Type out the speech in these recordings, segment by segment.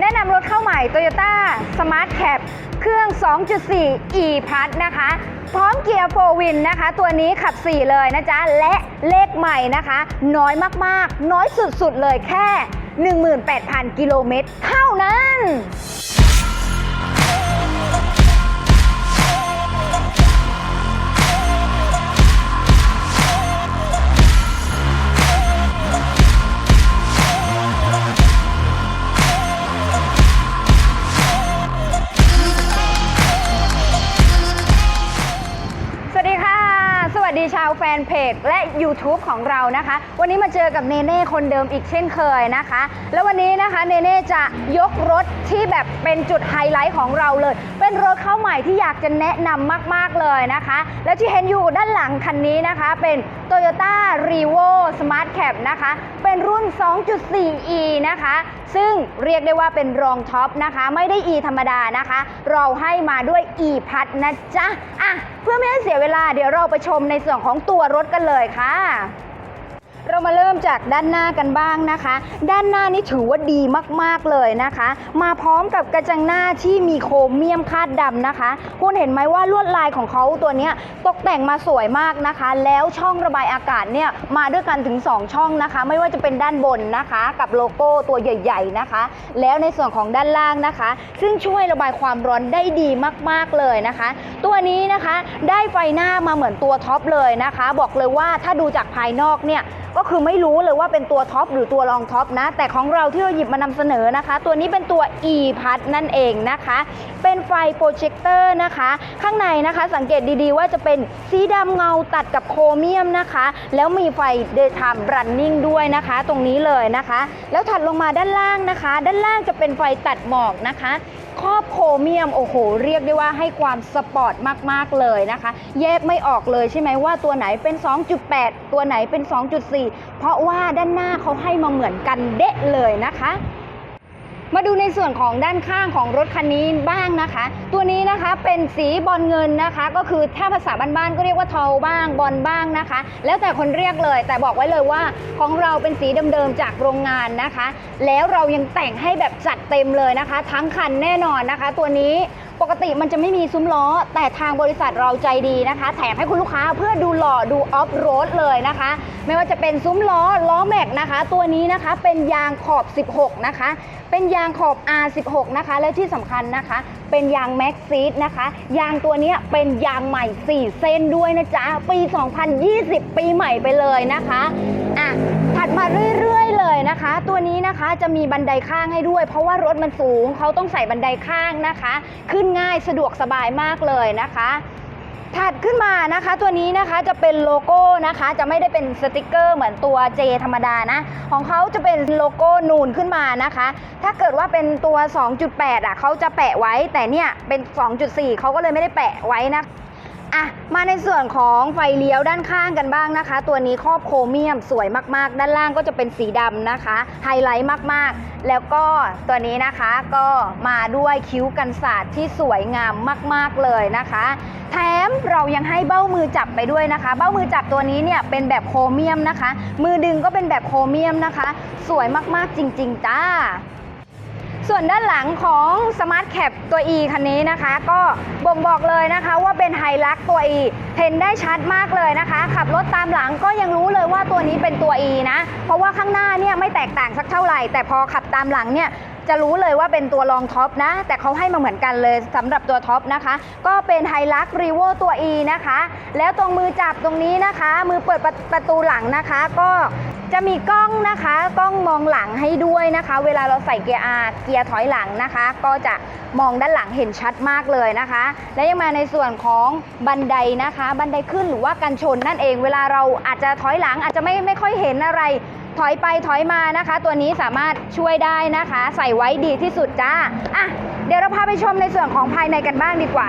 แนะนำรถเข้าใหม่ Toyota Smart Cab เครื่อง 2.4 e Plus นะคะ พร้อมเกียร์โฟวินนะคะ ตัวนี้ขับ 4 เลยนะจ๊ะ และเลขใหม่นะคะ น้อยมากๆ น้อยสุดๆเลยแค่ 18,000 กิโลเมตรเท่านั้นาวแฟนเพจและ YouTube ของเรานะคะ วันนี้มาเจอกับเนเน่คนเดิมอีกเช่นเคยนะคะ แล้ววันนี้นะคะเนเน่จะยกรถที่แบบเป็นจุดไฮไลท์ของเราเลย เป็นรถเข้าใหม่ที่อยากจะแนะนำมาก ๆ เลยนะคะ และที่เห็นอยู่ด้านหลังคันนี้นะคะ เป็น Toyota r e v o Smart Cap นะคะ เป็นรุ่น 2.4e นะคะ ซึ่งเรียกได้ว่าเป็นรองท็อปนะคะ ไม่ได้ e ธรรมดานะคะ เราให้มาด้วย e พัดนะจ๊ะ อะ เพื่อไม่ให้เสียเวลาเดี๋ยวเราไปชมในส่วนของตัวรถกันเลยค่ะ เรามาเริ่มจากด้านหน้ากันบ้างนะคะ ด้านหน้านี่ถือว่าดีมากๆเลยนะคะ มาพร้อมกับกระจังหน้าที่มีโครเมียมคาดดำนะคะ คุณเห็นไหมว่าลวดลายของเขาตัวนี้ตกแต่งมาสวยมากนะคะ แล้วช่องระบายอากาศเนี่ยมาด้วยกันถึง 2 ช่องนะคะ ไม่ว่าจะเป็นด้านบนนะคะ กับโลโก้ตัวใหญ่ ๆนะคะ แล้วในส่วนของด้านล่างนะคะ ซึ่งช่วยระบายความร้อนได้ดีมากๆเลยนะคะ ตัวนี้นะคะได้ไฟหน้ามาเหมือนตัวท็อปเลยนะคะ บอกเลยว่าถ้าดูจากภายนอกเนี่ยก็คือไม่รู้เลยว่าเป็นตัวท็อปหรือตัวรองท็อปนะ แต่ของเราที่เราหยิบมานำเสนอนะคะ ตัวนี้เป็นตัว e p a d นั่นเองนะคะ เป็นไฟโปรเจคเตอร์นะคะ ข้างในนะคะสังเกตดีๆว่าจะเป็นสีดำเงาตัดกับโครเมียมนะคะ แล้วมีไฟ daytime running ด้วยนะคะ ตรงนี้เลยนะคะ แล้วถัดลงมาด้านล่างนะคะ ด้านล่างจะเป็นไฟตัดหมอกนะคะครอ โครเมียม โอ้โห เรียกได้ว่าให้ความสปอร์ตมาก ๆ เลยนะคะ แยกไม่ออกเลยใช่ไหมว่าตัวไหนเป็น 2.8 ตัวไหนเป็น 2.4 เพราะว่าด้านหน้าเขาให้มาเหมือนกันเดะเลยนะคะ มาดูในส่วนของด้านข้างของรถคันนี้บ้างนะคะ ตัวนี้นะคะเป็นสีบอลเงินนะคะ ก็คือถ้าภาษาบ้านๆก็เรียกว่าเทาบ้างบอลบ้างนะคะ แล้วแต่คนเรียกเลย แต่บอกไว้เลยว่าของเราเป็นสีเดิมๆจากโรงงานนะคะ แล้วเรายังแต่งให้แบบจัดเต็มเลยนะคะ ทั้งคันแน่นอนนะคะ ตัวนี้ ปกติมันจะไม่มีซุ้มล้อ แต่ทางบริษัทเราใจดีนะคะ แถมให้คุณลูกค้าเพื่อดูหล่อดูออฟโรดเลยนะคะ ไม่ว่าจะเป็นซุ้มล้อล้อแม็กนะคะ ตัวนี้นะคะเป็นยางขอบ 16 นะคะ เป็นยางขอบ R16 นะคะ และที่สำคัญนะคะ เป็นยางแม็กซีดนะคะ ยางตัวนี้เป็นยางใหม่ 4 เส้นด้วยนะจ๊ะ ปี 2020 ปีใหม่ไปเลยนะคะ อะ ถัดมาเรื่อย เลยนะคะ ตัวนี้นะคะจะมีบันไดข้างให้ด้วย เพราะว่ารถมันสูงเขาต้องใส่บันไดข้างนะคะ ขึ้นง่ายสะดวกสบายมากเลยนะคะถัดขึ้นมานะคะตัวนี้นะคะจะเป็นโลโก้นะคะ จะไม่ได้เป็นสติกเกอร์เหมือนตัว J ธรรมดานะ ของเขาจะเป็นโลโก้นูนขึ้นมานะคะ ถ้าเกิดว่าเป็นตัว 2.8 อะเขาจะแปะไว้ แต่เนี่ยเป็น 2.4 เขาก็เลยไม่ได้แปะไว้นะ อะมาในส่วนของไฟเลี้ยวด้านข้างกันบ้างนะคะ ตัวนี้ครอบโครเมียมสวยมากๆ ด้านล่างก็จะเป็นสีดำนะคะ ไฮไลท์มากๆ แล้วก็ตัวนี้นะคะก็มาด้วยคิ้วกันศาสตร์ที่สวยงามมากๆเลยนะคะ แถมเรายังให้เบ้ามือจับไปด้วยนะคะ เบ้ามือจับตัวนี้เนี่ยเป็นแบบโครเมียมนะคะ มือดึงก็เป็นแบบโครเมียมนะคะ สวยมากๆจริง ๆ จ้า ส่วนด้านหลังของ Smart Cap ตัว E คันนี้นะคะ ก็บ่งบอกเลยนะคะว่าเป็นไฮลักตัว E เห็นได้ชัดมากเลยนะคะ ขับรถตามหลังก็ยังรู้เลยว่าตัวนี้เป็นตัว E นะ เพราะว่าข้างหน้าเนี่ยไม่แตกต่างสักเท่าไหร่ แต่พอขับตามหลังเนี่ยจะรู้เลยว่าเป็นตัวรองท็อปนะ แต่เขาให้มาเหมือนกันเลยสำหรับตัวท็อปนะคะ ก็เป็นไฮลักรีโวตัว E นะคะ แล้วตรงมือจับตรงนี้นะคะ มือเปิดประประตูหลังนะคะ ก็ จะมีกล้องนะคะกล้องมองหลังให้ด้วยนะคะ เวลาเราใส่เกียร์ R เกียร์ถอยหลังนะคะ ก็จะมองด้านหลังเห็นชัดมากเลยนะคะ และยังมาในส่วนของบันไดนะคะ บันไดขึ้นหรือว่ากันชนนั่นเอง เวลาเราอาจจะถอยหลังอาจจะไม่ไม่ค่อยเห็นอะไร ถอยไปถอยมานะคะ ตัวนี้สามารถช่วยได้นะคะ ใส่ไว้ดีที่สุดจ้าอะเดี๋ยวเราพาไปชมในส่วนของภายในกันบ้างดีกว่า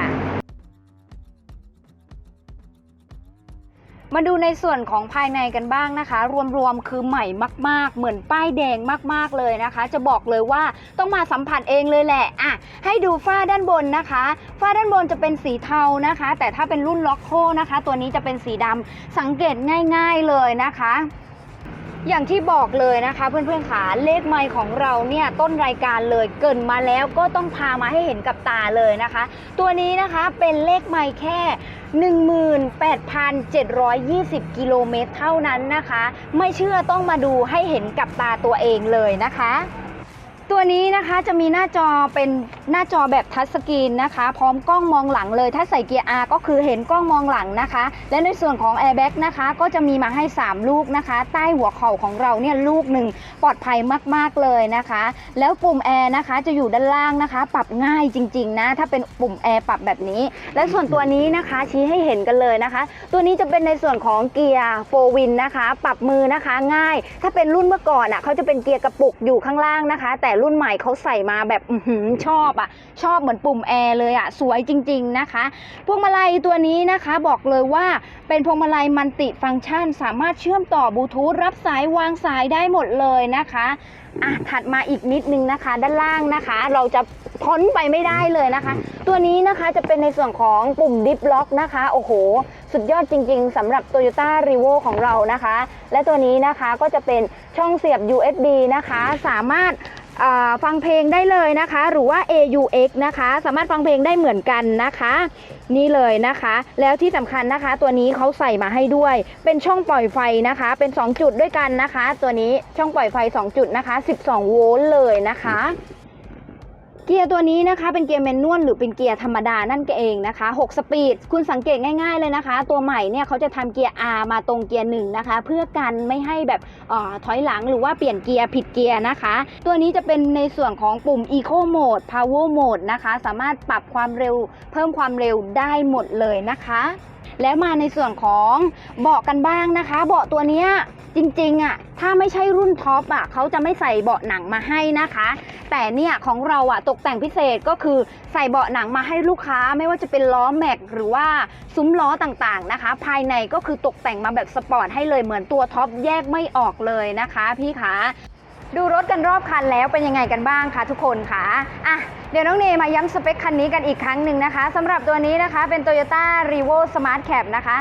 มาดูในส่วนของภายในกันบ้างนะคะ รวมๆคือใหม่มาก ๆ เหมือนป้ายแดงมากๆเลยนะคะ จะบอกเลยว่าต้องมาสัมผัสเองเลยแหละอะให้ดูฝ้าด้านบนนะคะฝ้าด้านบนจะเป็นสีเทานะคะ แต่ถ้าเป็นรุ่นล็อกโคนะคะ ตัวนี้จะเป็นสีดำสังเกตง่าย ๆเลยนะคะ อย่างที่บอกเลยนะคะเพื่อนๆขาเลขไมค์ของเราเนี่ยต้นรายการเลยเกินมาแล้วก็ต้องพามาให้เห็นกับตาเลยนะคะ ตัวนี้นะคะเป็นเลขไมค์แค่18,720 กิโลเมตรเท่านั้นนะคะ ไม่เชื่อต้องมาดูให้เห็นกับตาตัวเองเลยนะคะ ตัวนี้นะคะจะมีหน้าจอเป็นหน้าจอแบบทัชสกรีนนะคะ พร้อมกล้องมองหลังเลย ถ้าใส่เกียร์ R ก็คือเห็นกล้องมองหลังนะคะ และในส่วนของ Airbag นะคะ ก็จะมีมาให้ 3 ลูกนะคะ ใต้หัวเข่าของเราเนี่ยลูกหนึ่งปลอดภัยมากๆเลยนะคะ แล้วปุ่มแอร์นะคะจะอยู่ด้านล่างนะคะ ปรับง่ายจริงๆนะถ้าเป็นปุ่มแอร์ปรับแบบนี้ และส่วนตัวนี้นะคะชี้ให้เห็นกันเลยนะคะ ตัวนี้จะเป็นในส่วนของเกียร์โฟวินนะคะ ปรับมือนะคะง่าย ถ้าเป็นรุ่นเมื่อก่อนอะเขาจะเป็นเกียร์กระปุกอยู่ข้างล่างนะคะ แต่รุ่นใหม่เขาใส่มาแบบอื้อหือชอบอะชอบเหมือนปุ่มแอร์เลยอะสวยจริง ๆนะคะ พวงมาลัยตัวนี้นะคะบอกเลยว่าเป็นพวงมาลัยมันติฟังก์ชัน สามารถเชื่อมต่อบลูทูธรับสายวางสายได้หมดเลยนะคะอะถัดมาอีกนิดนึงนะคะ ด้านล่างนะคะ เราจะพ้นไปไม่ได้เลยนะคะ ตัวนี้นะคะจะเป็นในส่วนของปุ่มดิฟล็อกนะคะ โอ้โห สุดยอดจริง ๆสำหรับ Toyota r e v o ของเรานะคะ และตัวนี้นะคะก็จะเป็นช่องเสียบ USB นะคะ สามารถ ฟังเพลงได้เลยนะคะ หรือว่า AUX นะคะ สามารถฟังเพลงได้เหมือนกันนะคะ นี่เลยนะคะ แล้วที่สำคัญนะคะ ตัวนี้เขาใส่มาให้ด้วย เป็นช่องปล่อยไฟนะคะ เป็น 2 จุดด้วยกันนะคะ ตัวนี้ช่องปล่อยไฟ 2 จุดนะคะ 12 โวลต์เลยนะคะ กียร์ตัวนี้นะคะเป็นเกียร์แมนนวลหรือเป็นเกียร์ธรรมดานั่นเองนะคะ 6 สปีด คุณสังเกตง่าย ๆเลยนะคะ ตัวใหม่เนี่ยเขาจะทำเกียร์ R มาตรงเกียร์หนึ่งนะคะ เพื่อกันไม่ให้แบบเออถอยหลังหรือว่าเปลี่ยนเกียร์ผิดเกียร์นะคะ ตัวนี้จะเป็นในส่วนของปุ่ม Eco Mode Power Mode นะคะ สามารถปรับความเร็ว เพิ่มความเร็วได้หมดเลยนะคะแล้วมาในส่วนของเบาะกันบ้างนะคะ เบาะตัวเนี้ยจริงๆอะถ้าไม่ใช่รุ่นท็อปอะเขาจะไม่ใส่เบาะหนังมาให้นะคะ แต่เนี่ยของเราอะตกแต่งพิเศษก็คือใส่เบาะหนังมาให้ลูกค้าไม่ว่าจะเป็นล้อแม็กหรือว่าซุ้มล้อต่างๆนะคะ ภายในก็คือตกแต่งมาแบบสปอร์ตให้เลยเหมือนตัวท็อปแยกไม่ออกเลยนะคะ พี่คะ ดูรถกันรอบคันแล้วเป็นยังไงกันบ้างคะทุกคนคะอะเดี๋ยวน้องเนมาย้ำสเปคคันนี้กันอีกครั้งหนึ่งนะคะสำหรับตัวนี้นะคะเป็น Toyota r e v o Smart Cap นะคะ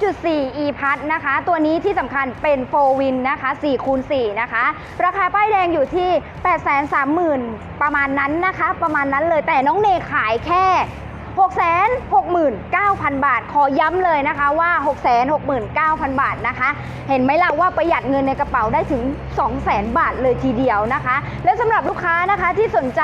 2.4 e p a s นะคะ ตัวนี้ที่สำคัญเป็น 4 Win นะคะ4คูณ4นะคะ ราคาป้ายแดงอยู่ที่ 830,000 ประมาณนั้นนะคะ ประมาณนั้นเลยแต่น้องเนขายแค่ 669,000 บาท ขอย้ำเลยนะคะว่า 669,000 บาทนะคะ เห็นไหมล่ะว่าประหยัดเงินในกระเป๋าได้ถึง 200,000 บาทเลยทีเดียวนะคะ และสำหรับลูกค้านะคะที่สนใจ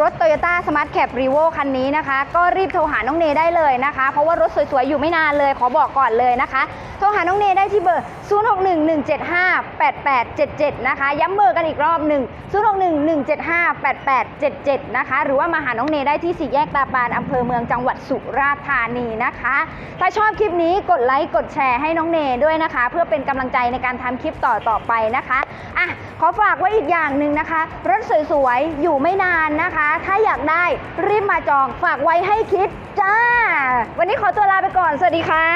รถ Toyota Smart Cap Revo คันนี้นะคะ ก็รีบโทรหาน้องเนได้เลยนะคะ เพราะว่ารถสวยๆ อยู่ไม่นานเลย ขอบอกก่อนเลยนะคะ โทรหาน้องเนได้ที่เบอร์ 0611758877 นะคะ ย้ำเบอร์กันอีกรอบหนึ่ง0611758877 นะคะ หรือว่ามาหาน้องเนได้ที่สี่แยกตาปานอำเภอเมืองจังหวัดสุราษฎร์ธานีนะคะ ถ้าชอบคลิปนี้กดไลค์กดแชร์ให้น้องเนด้วยนะคะ เพื่อเป็นกำลังใจในการทำคลิปต่อต่อๆไปนะคะอะขอฝากไว้อีกอย่างหนึ่งนะคะ รถสวยๆ อยู่ไม่นานนะคะ ถ้าอยากได้รีบมาจองฝากไว้ให้คิดจ้า วันนี้ขอตัวลาไปก่อน สวัสดีค่ะ